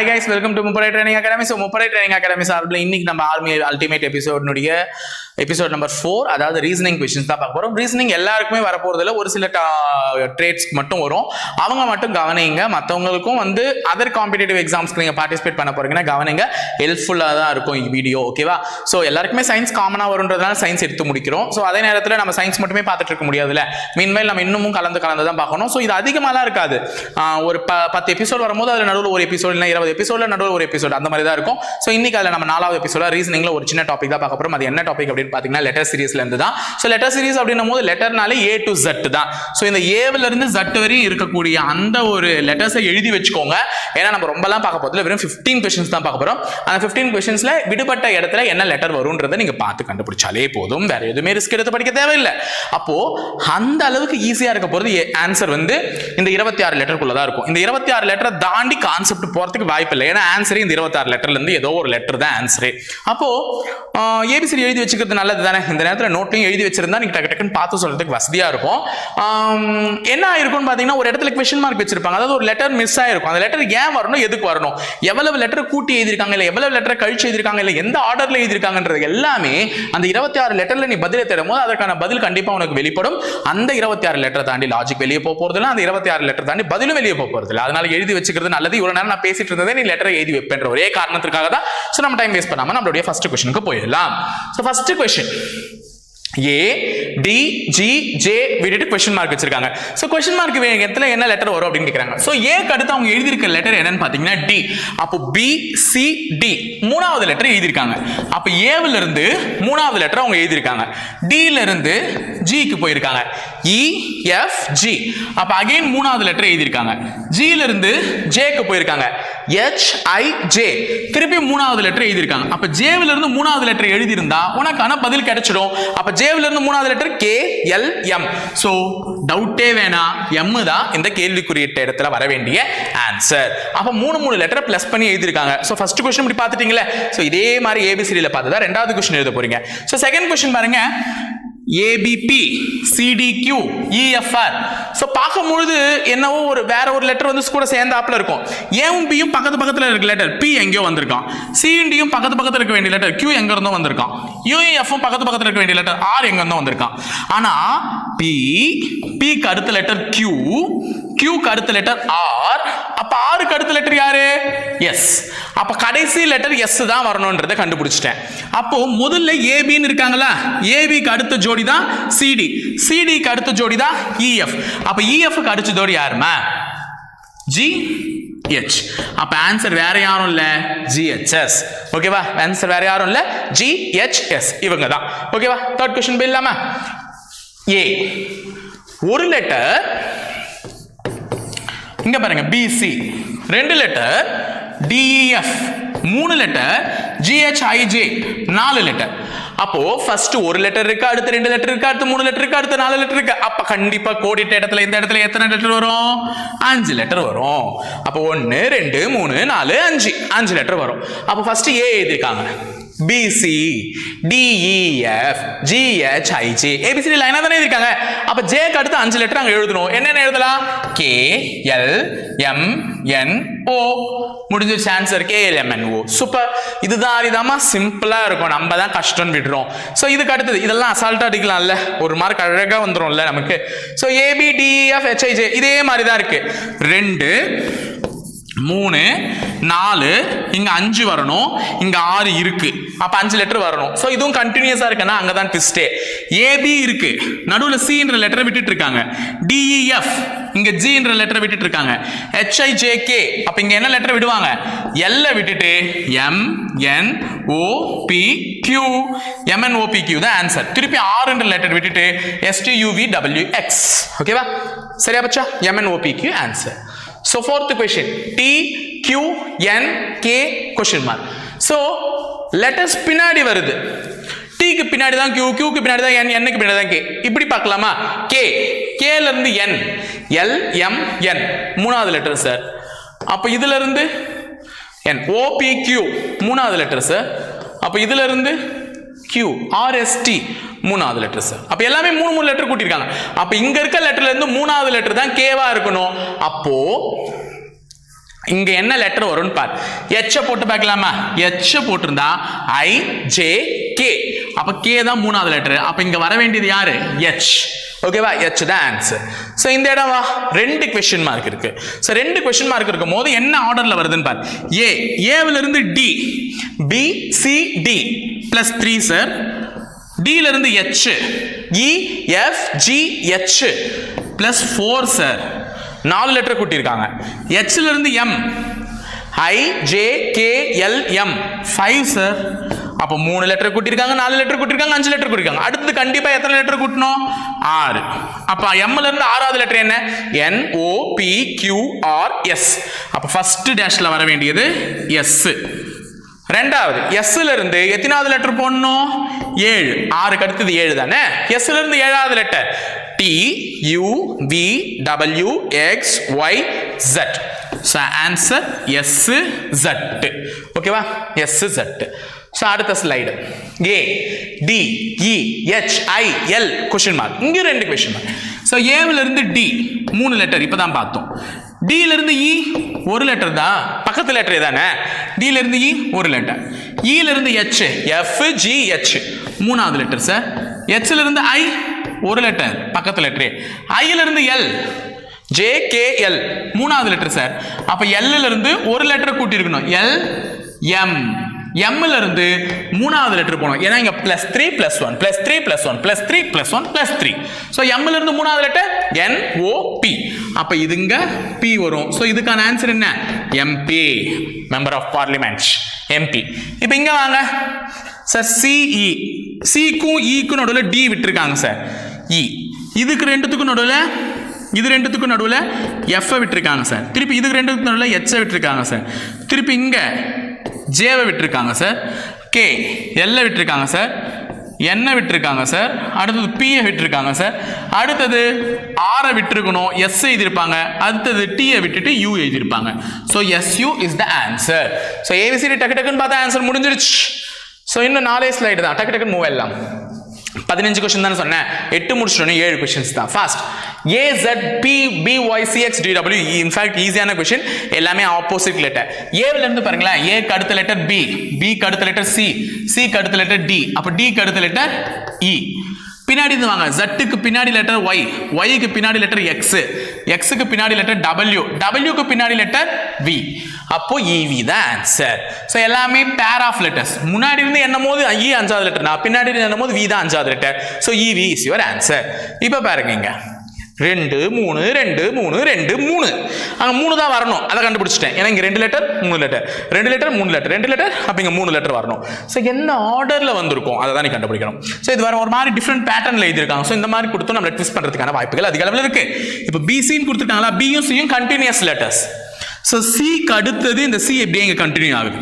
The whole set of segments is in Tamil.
Hi guys welcome to Muppadai training academy so Muppadai training academy சார்பில் இன்னைக்கு நம்ம ஆர்மி அல்டிமேட் எபிசோட்னுடைய எபிசோட் நம்பர் ஃபோர் அதாவது ரீசனிங் கொஷின்ஸ் தான் பார்க்க போகிறோம் ரீசனிங் எல்லாருக்குமே வரப்போறதுல ஒரு சில ட்ரேட்ஸ் மட்டும் வரும். அவங்க மட்டும் கவனிங்க. மற்றவங்களுக்கும் வந்து அதர் காம்படிட்டிவ் எக்ஸாம்ஸ்க்கு நீங்கள் பார்ட்டிசிபேட் பண்ண போகிறீங்கன்னா கவனிங்க. ஹெல்ப்ஃபுல்லாக தான் இருக்கும் வீடியோ ஓகேவா ஸோ எல்லாருக்குமே சயின்ஸ் காமனாக வருன்றதுனால சயின்ஸ் எடுத்து முடிக்கிறோம். ஸோ அதே நேரத்தில் நம்ம சயின்ஸ் மட்டுமே பார்த்துட்டு இருக்க முடியாதுல்ல. மீன்மேல் நம்ம இன்னமும் கலந்து கலந்து தான் பார்க்கணும். ஸோ இது அதிகமாகலாம் இருக்காது. ஒரு ப பத்து எபிசோட் வரும்போது அதில் நடுவில் ஒரு எபிசோட் இல்லை இருபது எபிசோட்ல நடுவில் ஒரு எபிசோட் அந்த மாதிரி தான் இருக்கும். ஸோ இன்னைக்கு அதில் நம்ம நாலாவது எபிசோட ரீசனிங்ல ஒரு சின்ன டாபிக் தான் பார்க்க போறோம். அது என்ன டாபிக் அப்படின்னு பார்த்தீங்கன்னா லெட்டர் சீரிஸ்ல இருந்து தான் ஸோ லெட்டர் சீரிஸ் அப்படின்னும் போது லெட்டர்னாலே ஏ டு ஜட் தான். ஸோ இந்த ஏவில இருந்து ஜட் வரையும் இருக்கக்கூடிய அந்த ஒரு லெட்டர்ஸை எழுதி வச்சுக்கோங்க. ஏன்னா நம்ம ரொம்பலாம் பார்க்க போதில் வெறும் ஃபிஃப்டீன் கொஷின்ஸ் தான் பார்க்க போறோம். அந்த ஃபிஃப்டீன் கொஷின்ஸ்ல விடுபட்ட இடத்துல என்ன லெட்டர் வரும்ன்றதை நீங்க பார்த்து கண்டுபிடிச்சாலே போதும். வேற எதுவுமே ரிஸ்க் எடுத்து படிக்க தேவையில்லை. அப்போ அந்த அளவுக்கு ஈஸியா இருக்க போறது ஆன்சர் வந்து இந்த இருபத்தி ஆறு லெட்டருக்குள்ள தான் இருக்கும். இந்த இருபத்தி ஆறு லெட்டரை தாண்டி கான்செப்ட் போறதுக்கு வாய்ப்பு இல்லை ஏன்னா ஆன்சரே இந்த இருபத்தாறு லெட்டர்லேருந்து ஏதோ ஒரு லெட்டர் தான் ஆன்சரே அப்போ ஏபிசிடி எழுதி வச்சுக்கிறது நல்லது தானே? இந்த நேரத்தில் நோட்லையும் எழுதி வச்சிருந்தா நீங்கள் டக்கு டக்குன்னு பார்த்து சொல்றதுக்கு வசதியாக இருக்கும். என்ன ஆயிருக்கும்னு பார்த்தீங்கன்னா ஒரு இடத்துல கொஸ்டின் மார்க் வச்சிருப்பாங்க. அதாவது ஒரு லெட்டர் மிஸ் ஆயிருக்கும். அந்த லெட்டர் ஏன் வரணும் எதுக்கு வரணும்? எவ்வளவு லெட்டர் கூட்டி எழுதிருக்காங்க இல்லை எவ்வளவு லெட்டர் கழிச்சு எழுதிருக்காங்க இல்லை எந்த ஆர்டரில் எழுதிருக்காங்கன்றது எல்லாமே அந்த இருபத்தி ஆறு லெட்டரில் நீ பதிலை தேடும் போது அதற்கான பதில் கண்டிப்பாக உனக்கு வெளிப்படும். அந்த இருபத்தி ஆறு லெட்டர் தாண்டி லாஜிக் வெளியே போக போகிறதுல அந்த இருபத்தி ஆறு லெட்டர் தாண்டி பதிலும் வெளியே போக போறது அதனால எழுதி வச்சுக்கிறது நல்லது. இவ்வளோ நேரம் நான் பேசிட்டு இருந்தது நீ லெட்டரை எழுதி வைப்பேன்ற ஒரே காரணத்திற்காக தான் ஸோ நம்ம டைம் வேஸ்ட் பண்ணாமல் நம்மளுடைய ஃபர்ஸ்ட் கொஸ்டினுக்கு போயிடலாம். So first question A D G J விட்டுட்டு கொஸ்டின் மார்க் வச்சிருக்காங்க. ஸோ கொஸ்டின் மார்க் இடத்துல என்ன லெட்டர் வரும் அப்படின்னு கேட்குறாங்க ஸோ ஏக்கு அடுத்து அவங்க எழுதியிருக்க லெட்டர் என்னன்னு பார்த்தீங்கன்னா டி அப்போ பி சி டி மூணாவது லெட்டர் எழுதியிருக்காங்க. அப்போ ஏவில் இருந்து மூணாவது லெட்டர் அவங்க எழுதியிருக்காங்க. டில இருந்து ஜிக்கு போயிருக்காங்க. இ எஃப் ஜி அப்போ அகைன் மூணாவது லெட்டர் எழுதியிருக்காங்க. ஜில இருந்து ஜேக்கு போயிருக்காங்க. ஹெச் ஐ ஜே திருப்பி மூணாவது லெட்டர் எழுதியிருக்காங்க. அப்போ ஜேவில இருந்து மூணாவது லெட்டர் எழுதியிருந்தா உனக்கான பதில் கிடைச்சிடும். அப்போ ஜேவில் இருந்து மூணாவது letter K L M so டவுட்டே வேணாம் எம் தான் இந்த கேள்விக்குறியிட்ட இடத்துல வர வேண்டிய ஆன்சர் அப்போ மூணு மூணு லெட்டரை ப்ளஸ் பண்ணி எழுதியிருக்காங்க. ஸோ ஃபர்ஸ்ட் கொஸ்டின் இப்படி பார்த்துட்டீங்களே. ஸோ இதே மாதிரி ஏபிசிடியில் தான் ரெண்டாவது கொஸ்டின் எழுத போறீங்க. ஸோ செகண்ட் கொஸ்டின் பாருங்க. ஏபிபி சிடிக்யூ இஎஃப்ஆர் ஸோ பார்க்கும்பொழுது என்னவோ ஒரு வேற ஒரு லெட்டர் வந்து கூட சேர்ந்தாப்புல இருக்கும். ஏவும் பியும் பக்கத்து பக்கத்தில் இருக்க லெட்டர் பி எங்கேயோ வந்திருக்கான். சிடியும் பக்கத்து பக்கத்தில் இருக்க வேண்டிய லெட்டர் கியூ எங்க இருந்தோ வந்திருக்கான். யூஎஃப்பும் பக்கத்து பக்கத்தில் இருக்க வேண்டிய லெட்டர் ஆர் எங்க இருந்தோ வந்திருக்கான். ஆனால் பி பிக்கு அடுத்த லெட்டர் கியூ கியூக்கு அடுத்த லெட்டர் ஆர் அப்ப ஆருக்கு அடுத்த லெட்டர் யாரு? எஸ் அப்ப கடைசி லெட்டர் எஸ் தான் வரணும்ன்றதை கண்டுபிடிச்சிட்டேன். அப்போ முதல்ல ஏபின்னு இருக்காங்களா ஏபிக்கு அடுத்த ஜோடி தான் சிடி சிடிக்கு அடுத்த ஜோடி தான் இஎஃப் அப்ப இஎஃப்க்கு அடுத்த ஜோடி யாருமா ஜி ஹெச் அப்ப ஆன்சர் வேற யாரும் இல்ல? ஜிஹெச்எஸ் ஓகேவா ஆன்சர் வேற யாரும் இல்ல? ஜிஹெச்எஸ் இவங்க தான் ஓகேவா தேர்ட் கொஸ்டின் போயிடலாமா? ஏ ஒரு லெட்டர் இங்க பாருங்க பிசி ரெண்டு லெட்டர் டிஎஃப் e, மூணு லெட்டர் ஜிஹெச்ஐஜே நாலு லெட்டர் அப்போ ஃபர்ஸ்ட் ஒரு லெட்டர் இருக்கு அடுத்து ரெண்டு லெட்டர் இருக்கு அடுத்து மூணு லெட்டர் இருக்கு அடுத்து நாலு லெட்டர் இருக்கு. அப்ப கண்டிப்பா கோடிட்ட இடத்துல இந்த இடத்துல எத்தனை லெட்டர் வரும்? அஞ்சு லெட்டர் வரும். அப்போ ஒன்னு ரெண்டு மூணு நாலு அஞ்சு. அஞ்சு லெட்டர் வரும். அப்போ ஃபர்ஸ்ட் ஏ எழுதிருக்காங்க பிசி டிஇஎஃப் ஜிஹெச்ஐஜே ஏபிசிடி லைனாக தானே இருக்காங்க. அப்போ ஜேக்கு அடுத்து அஞ்சு லெட்டர் அங்கே எழுதணும். என்னென்ன எழுதலாம்? K L M N O முடிஞ்ச answer K L M N O super இதுதான் அரிதாமா? சிம்பிளாக இருக்கும். நம்ம தான் கஷ்டம்னு விடுறோம். ஸோ இதுக்கு அடுத்தது இதெல்லாம் அசால்ட்டாக அடிக்கலாம்ல. ஒரு மார்க் அழகா வந்துடும்ல நமக்கு. ஸோ ஏபிடிஎஃப் ஹெச்ஐஜே இதே மாதிரி தான் இருக்குது ரெண்டு மூணு நாலு இங்கே அஞ்சு வரணும் இங்கே ஆறு இருக்கு. அப்போ அஞ்சு லெட்டர் வரணும். ஸோ இதுவும் கண்டினியூஸாக இருக்குன்னா அங்கே தான் ட்விஸ்டே ஏபி இருக்கு. நடுவில் சின்ற லெட்டரை விட்டுட்டு இருக்காங்க டிஇஎஃப் இங்கே ஜின்ற லெட்டரை விட்டுட்டு இருக்காங்க ஹெச்ஐஜேகே அப்போ இங்கே என்ன லெட்டர் விடுவாங்க? எல்ல விட்டுட்டு M N O P Q MN OP Q தான் ஆன்சர் திருப்பி ஆறுன்ற லெட்டர் விட்டுட்டு எஸ்டியூவி டபிள்யூ எக்ஸ் ஓகேவா சரியா பச்சா? MN OP Q answer So fourth question. T Q N K question mark. So letters பின்னாடி வருது. டிக்கு பின்னாடி தான் Q Qக்கு பின்னாடி தான் N Nக்கு பின்னாடி தான் K. இப்படி பார்க்கலாமா? K. K ல இருந்து N. L M N. மூணாவது லெட்டர் சார் அப்போ இதுல இருந்து N. O P Q. மூணாவது லெட்டர் சார் அப்போ இதுல கியூ ஆர்எஸ்டி மூணாவது லெட்டர் சார் அப்போ எல்லாமே மூணு மூணு லெட்டர் கூட்டியிருக்காங்க. அப்போ இங்கே இருக்க லெட்டர்லேருந்து மூணாவது லெட்டர் தான் கேவாக இருக்கணும். அப்போது இங்கே என்ன லெட்டர் வரும்னு பார். எச்சை போட்டு பார்க்கலாமா? எச்சை போட்டிருந்தா ஐ ஜே கே அப்போ கே தான் மூணாவது லெட்டர் அப்போ இங்கே வர வேண்டியது யாரு? எச் ஓகேவா எச் தான் ஆன்சர் ஸோ இந்த இடம் வா? ரெண்டு கொஷின் மார்க் இருக்கு. ஸோ ரெண்டு கொஸ்டின் மார்க் இருக்கும் போது என்ன ஆர்டரில் வருதுன்னு பார். A ஏவிலிருந்து D B C D plus three sir டியிலிருந்து H E F G H plus four sir நாலு லெட்டர் கூட்டியிருக்காங்க. ஹெச்லேருந்து M I J K L M five sir அப்போ மூணு லெட்டர் கூட்டியிருக்காங்க நாலு லெட்டர் கூட்டியிருக்காங்க அஞ்சு லெட்டர் கூட்டியிருக்காங்க அடுத்து கண்டிப்பாக எத்தனை லெட்டர் கூட்டணும்? ஆறு. அப்போ எம்ல இருந்து ஆறாவது லெட்டர் என்ன? N O P Q R S அப்போ ஃபர்ஸ்ட் டேஷில் வர வேண்டியது எஸ் ரெண்டாவது எஸ்ல இருந்து எத்தனாவது லெட்டர் போடணும்? ஏழு. ஆறுக்கு அடுத்தது ஏழு தானே? எஸ்ல இருந்து ஏழாவது letter T U V W X Y Z so answer S Z ஓகேவா எஸ் ஜட் ஸோ அடுத்த slide A D E H I L question mark இங்கே ரெண்டு கொஷின் மார்க் ஸோ ஏவிலிருந்து டி மூணு லெட்டர் இப்போ தான் பார்த்தோம். டில இருந்து இ e, ஒரு லெட்டர் தான். பக்கத்து லெட்டர் தானே டில இருந்து இ e, ஒரு லெட்டர் இலிருந்து e இருந்து எஃப் ஜி ஹெச் மூணாவது லெட்டர் சார் எச்ல இருந்து ஐ ஒரு லெட்டர் பக்கத்து லெட்டர் ஐல எல் ஜே கே எல் மூணாவது லெட்டர் சார் அப்போ எல்லிருந்து ஒரு லெட்டர் கூட்டியிருக்கணும். எல் எம் எம்ல இருந்து மூணாவது லெட்டர் போகணும் ஏன்னா இங்க plus three plus one plus three plus one plus three plus one plus three so எம்ல இருந்து மூணாவது லெட்டர் என் ஓ பி அப்ப இதுங்க பி வரும். ஸோ இதுக்கான ஆன்சர் என்ன? MP member of parliament MP இப்போ இங்க வாங்க. சார் சிஇ சிக்கும் e. இக்கும் e நடுவில் டி விட்டுருக்காங்க சார் இ e. இதுக்கு ரெண்டுத்துக்கும் நடுவில் இது ரெண்டுத்துக்கும் நடுவில் எஃப்ஐ விட்டுருக்காங்க சார் திருப்பி இதுக்கு ரெண்டுத்துக்கும் நடுவில் எச்ஐ விட்டுருக்காங்க சார் திருப்பி இங்கே ஜேவை விட்டுருக்காங்க சார் கே எல்லை விட்டுருக்காங்க சார் என்ன விட்டுருக்காங்க சார் அடுத்தது பியை விட்டுருக்காங்க சார் அடுத்தது ஆரை விட்டுருக்கணும் எஸ் எழுதியிருப்பாங்க. அடுத்தது டியை விட்டுட்டு யூ எழுதியிருப்பாங்க. So SU is the answer so ABCD டக்கு டக்குன்னு பார்த்தா ஆன்சர் முடிஞ்சிருச்சு. ஸோ இன்னும் நாலே ஸ்லைடு தான். டக்கு டக்குன்னு மூவ் எல்லாம் பதினஞ்சு கொஸ்டின் தானே சொன்னேன். எட்டு முடிச்சிட்டோம் ஏழு கொஸ்டின்ஸ் தான். Fast A Z B B Y CX DW in fact ஈஸியான கொஸ்டின் எல்லாமே ஆப்போசிட் லெட்டர் ஏவில் இருந்து பாருங்களேன். ஏ கடுத்த லெட்டர் பி பி கடுத்த லெட்டர் சி சி கடுத்த லெட்டர் டி அப்போ டிக்கு அடுத்த லெட்டர் இ e. பின்னாடி இருந்து வாங்க. ஜட்டுக்கு பின்னாடி லெட்டர் ஒய் ஒய்க்கு பின்னாடி லெட்டர் எக்ஸ் எக்ஸுக்கு பின்னாடி லெட்டர் டபிள்யூ டபிள்யூக்கு பின்னாடி லெட்டர் வி அப்போ இவி தான் ஆன்சர் ஸோ எல்லாமே பேர் ஆஃப் லெட்டர்ஸ் முன்னாடி இருந்து என்னும் போது இ அஞ்சாவது லெட்டர் நான் பின்னாடி இருந்து என்னும் போது வி தான் அஞ்சாவது letter so EV is your answer இப்போ பாருங்க ரெண்டு மூணு ரெண்டு மூணு ரெண்டு மூணு. அங்கே மூணு தான் வரணும். அதை கண்டுபிடிச்சிட்டேன். ஏன்னா இங்கே ரெண்டு லெட்டர் மூணு லெட்டர் ரெண்டு லெட்டர் மூணு லெட்டர் ரெண்டு லெட்டர் அப்போ இங்கே மூணு லெட்டர் வரணும். ஸோ என்ன ஆர்டரில் வந்திருக்கும்? அதை தான் நீ கண்டுபிடிக்கணும். ஸோ இது வர ஒரு மாதிரி டிஃப்ரெண்ட் பேட்டர்னில் எழுதியிருக்காங்க. ஸோ இந்த மாதிரி கொடுத்து நம்மளை ட்விஸ்ட் பண்ணுறதுக்கான வாய்ப்புகள் அதிக அளவில் இருக்குது இப்போ பிசின்னு கொடுத்துருக்காங்களா பியும் சியும் கண்டினியூஸ் லெட்டர்ஸ் ஸோ சிக்கு அடுத்தது இந்த சி எப்படியே இங்கே கண்டினியூ ஆகுது.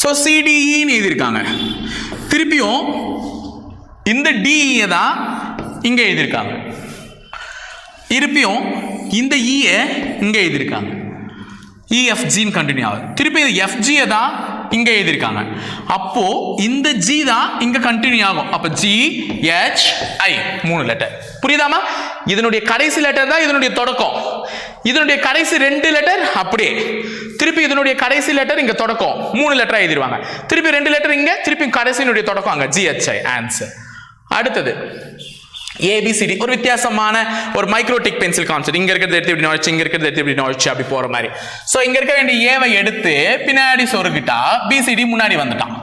ஸோ சிடிஇன்னு e எழுதியிருக்காங்க. திருப்பியும் இந்த டிஇயை e தான் இங்கே எழுதியிருக்காங்க. இருப்பியும் இந்த e இயை இங்கே எழுதியிருக்காங்க. இஎஃப்ஜின்னு கண்டினியூ ஆகுது. திருப்பி இது எஃப்ஜியை தான் இங்கே எழுதியிருக்காங்க. அப்போ இந்த ஜி தான் இங்கே கண்டினியூ ஆகும். அப்போ ஜி ஹெச் ஐ மூணு லெட்டர் புரியுதாமா இதனுடைய கடைசி லெட்டர் தான் இதனுடைய தொடக்கம். இதனுடைய கடைசி ரெண்டு லெட்டர் அப்படியே. திருப்பி இதனுடைய கடைசி லெட்டர் இங்க தொடக்கம். மூணு லெட்டர் எழுதிருவாங்க. திருப்பி ரெண்டு லெட்டர் இங்க திருப்பி கடைசியினுடைய தொடக்கம் அங்க. ஜிஹெச்ஐ ஆன்சர் அடுத்தது. ஏபிசிடி ஒரு வித்தியாசமான ஒரு மைக்ரோடிக் பென்சில் கான்செப்ட் இங்க இருக்கிறது எடுத்து இப்படி நுழைச்சு இங்க இருக்கிறது எடுத்து இப்படி நுழைச்சு அப்படி போற மாதிரி. ஸோ இங்க இருக்க வேண்டிய ஏவை எடுத்து பின்னாடி சொருகிட்டா பிசிடி முன்னாடி வந்துட்டான்.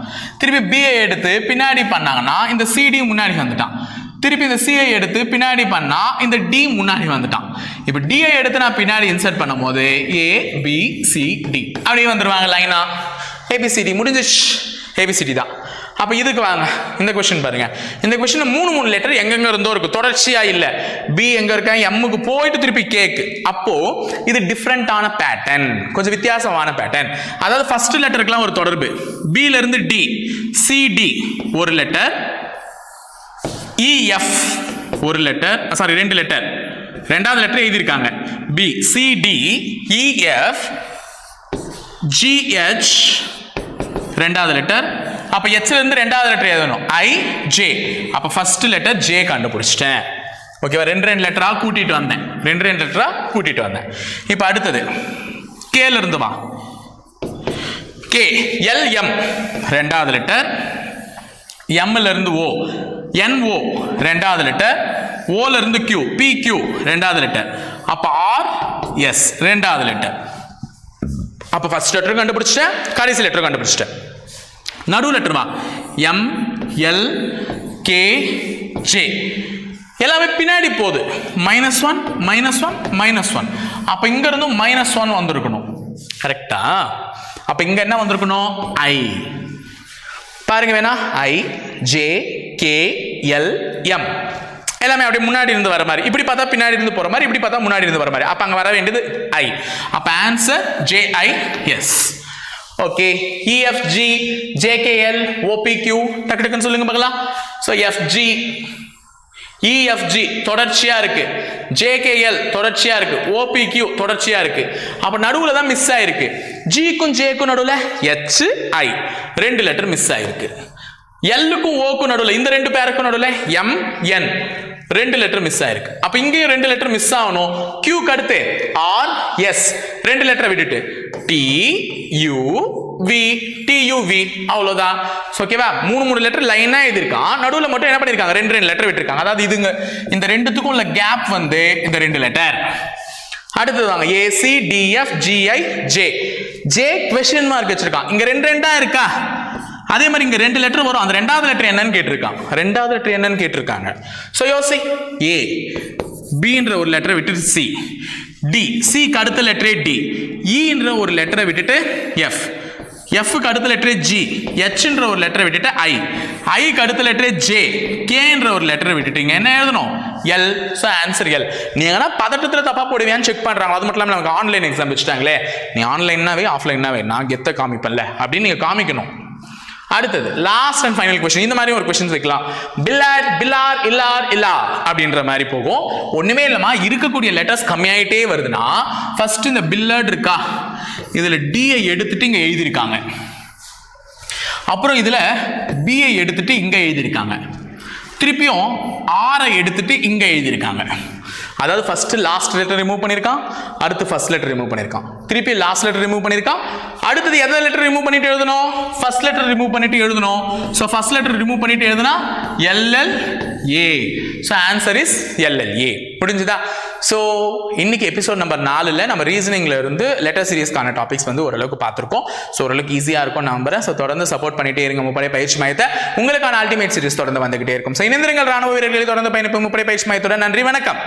திருப்பி பிஏ எடுத்து பின்னாடி பண்ணாங்கன்னா இந்த சிடி முன்னாடி வந்துட்டான். திருப்பி இந்த சிஐ எடுத்து பின்னாடி பண்ணா இந்த டி முன்னாடி வந்துட்டான். இப்போ டிஐ எடுத்து நான் பின்னாடி இன்சர்ட் பண்ணும்போது ஏ பி சி டி அப்படியே வந்துருவாங்க லைனா ஏபிசிடி முடிஞ்சிச்சு. ஏபிசிடி தான். அப்போ இதுக்கு வாங்க. இந்த கொஷின் பாருங்க. இந்த கொஷின் மூணு மூணு லெட்டர் எங்கெங்க இருந்தோ இருக்கு. தொடர்ச்சியா இல்லை. பி எங்க இருக்கேன்? எம்முக்கு போயிட்டு திருப்பி கேக்கு அப்போ இது டிஃப்ரெண்டான பேட்டர்ன் கொஞ்சம் வித்தியாசமான பேட்டர்ன் அதாவது ஃபர்ஸ்ட் லெட்டருக்குலாம் ஒரு தொடர்பு. பில இருந்து டி சிடி ஒரு லெட்டர் இஎஃப் e, ஒரு லெட்டர் சாரி ரெண்டு லெட்டர் ரெண்டாவது லெட்டர் எழுதியிருக்காங்க. பி சிடி இஎஃப் ஜிஹெச் ரெண்டாவது லெட்டர் அப்போ எச்ல இருந்து ரெண்டாவது லெட்டர் எழுதணும் ஐ ஜே அப்போ ஃபர்ஸ்ட் லெட்டர் ஜே கண்டுபிடிச்சிட்டேன். ஓகேவா ரெண்டு ரெண்டு லெட்டரா கூட்டிட்டு வந்தேன். ரெண்டு ரெண்டு லெட்டரா கூட்டிட்டு வந்தேன். இப்போ அடுத்தது. கேல வா. கே எல் எம் ரெண்டாவது லெட்டர் எம்ல இருந்து ஓ என் ஓ ரெண்டாவது லெட்டர் ஓல இருந்து கியூ பி கியூ ரெண்டாவது லெட்டர் அப்ப ஆர் எஸ் ரெண்டாவது லெட்டர் அப்ப ஃபர்ஸ்ட் லெட்டர் கண்டுபிடிச்சிட்டேன். கடைசி லெட்டர் கண்டுபிடிச்சிட்டேன். நடு லெட்டர் வா. எம் எல் கே ஜே எல்லாமே பின்னாடி போகுது. Minus one minus one minus one அப்போ இங்கேருந்து மைனஸ் ஒன் வந்திருக்கணும். கரெக்டா அப்போ இங்கே என்ன வந்திருக்கணும்? ஐ பாருங்க வேணா. I J K L M எல்லாமே அப்படி முன்னாடி இருந்து வர மாதிரி. இப்படி பார்த்தா பின்னாடி இருந்து போகிற மாதிரி இப்படி பார்த்தா முன்னாடி இருந்து வர மாதிரி. அப்போ அங்கே வர வேண்டியது ஐ அப்போ answer J I S okay EFG JKL OPQ டக்கு டக்குன்னு சொல்லுங்க பார்க்கலாம். ஸோ எஃப்ஜி இஎஃப்ஜி தொடர்ச்சியாக இருக்கு. ஜேகேஎல் தொடர்ச்சியாக இருக்கு. ஓபிக்யூ தொடர்ச்சியாக இருக்கு. அப்போ நடுவில் தான் மிஸ் ஆயிருக்கு. ஜிக்கும் ஜேக்கும் நடுவில் ஹெச் ஐ ரெண்டு லெட்டர் மிஸ் ஆயிருக்கு. எல்லுக்கும் ஓக்கும் நடுவில் இந்த ரெண்டு பேருக்கும் நடுவில் எம் என் ரெண்டு லெட்டர் மிஸ் ஆயிருக்கு. அப்ப இங்கேயும் ரெண்டு லெட்டர் மிஸ் ஆகணும். கியூக்கு அடுத்து ஆர் எஸ் ரெண்டு லெட்டரை விட்டுட்டு. T U V T U V அவ்வளோதான் ஓகேவா மூணு மூணு லெட்டர் லைனா எழுதிருக்கான் நடுவில் மட்டும் என்ன பண்ணிருக்காங்க ரெண்டு ரெண்டு லெட்டர் விட்டுருக்காங்க. அதாவது இதுங்க இந்த ரெண்டுத்துக்கும் உள்ள கேப் வந்து இந்த ரெண்டு லெட்டர் அடுத்தது வாங்க. AC DF GI J J question mark வச்சிருக்கான். இங்க ரெண்டு ரெண்டா இருக்கா? அதே மாதிரி இங்க ரெண்டு லெட்டர் வரும். அந்த ரெண்டாவது லெட்டர் என்னன்னு கேட்டிருக்கான். ரெண்டாவது லெட்டர் என்னன்னு கேட்டிருக்காங்க. ஸோ யோசி. ஏ பின்ற e ஒரு லெட்டரை விட்டுட்டு சி டி சிக்கு அடுத்த லெட்டரே டி ஈன்ற ஒரு லெட்டரை விட்டுட்டு எஃப் எஃப்க்கு அடுத்த லெட்டரே ஜி ஹெச்ன்ற ஒரு லெட்டரை விட்டுட்டு ஐ ஐக்கு அடுத்த லெட்டரே ஜே கேன்ற ஒரு லெட்டரை விட்டுட்டீங்க என்ன எழுதணும்? எல் ஸோ ஆன்சர் எல் நீங்கள் பதட்டத்தில் தப்பாக போடுவியான்னு செக் பண்ணுறாங்க அது மட்டும் இல்லாமல் நமக்கு ஆன்லைன் எக்ஸாம் வச்சுட்டாங்களே. நீ ஆன்லைன்னாவே ஆஃப்லைன்னாவே நான் கெத்த காமிப்பேன்ல. அப்படின்னு நீங்கள் காமிக்கணும். அடுத்தது லாஸ்ட் அண்ட் ஃபைனல் கொஸ்டின் இந்த மாதிரி ஒரு கொஸ்டின் வைக்கலாம். பில்லார் பில்லார் இல்லார் இல்லா அப்படின்ற மாதிரி போகும். ஒண்ணுமே இல்லாம இருக்கக்கூடிய லெட்டர்ஸ் கம்மியாயிட்டே வருதுன்னா ஃபர்ஸ்ட் இந்த பில்லர்ட் இருக்கா? இதுல டியை எடுத்துட்டு இங்க எழுதியிருக்காங்க. அப்புறம் இதுல பிஐ எடுத்துட்டு இங்க எழுதியிருக்காங்க. திருப்பியும் ஆரை எடுத்துட்டு இங்க எழுதியிருக்காங்க. அதாவது ஃபர்ஸ்ட் லாஸ்ட் லெட்டர் ரிமூவ் பண்ணியிருக்கான் அடுத்து ஃபர்ஸ்ட் லெட்டர் ரிமூவ் பண்ணியிருக்கான் திருப்பி லாஸ்ட் லெட்டர் ரிமூவ் பண்ணியிருக்கான் அடுத்தது எந்த லெட்டர் ரிமூவ் பண்ணிட்டு எழுதணும்? ஃபர்ஸ்ட் லெட்டர் ரிமூவ் பண்ணிட்டு எழுதணும். ஸோ ஃபர்ஸ்ட் லெட்டர் ரிமூவ் பண்ணிட்டு எழுதுனா LL A so answer is LL A புரிஞ்சுதா? ஸோ இன்னைக்கு எபிசோட் நம்பர் நாலில் நம்ம ரீசனிங்ல இருந்து லெட்டர் சீரிஸ்க்கான டாபிக்ஸ் வந்து ஓரளவுக்கு பார்த்துருக்கோம். ஸோ ஓரளவுக்கு ஈஸியாக இருக்கும் நம்புறேன். ஸோ தொடர்ந்து சப்போர்ட் பண்ணிட்டே இருங்க முப்படை பயிற்சி மையத்தை. உங்களுக்கான அல்டிமேட் சீரிஸ் தொடர்ந்து வந்துகிட்டே இருக்கும். ஸோ இணைந்திருங்கள். ராணுவ வீரர்களை தொடர்ந்து பயணிப்பு முப்படை பயிற்சி மையத்துடன் நன்றி. வணக்கம்.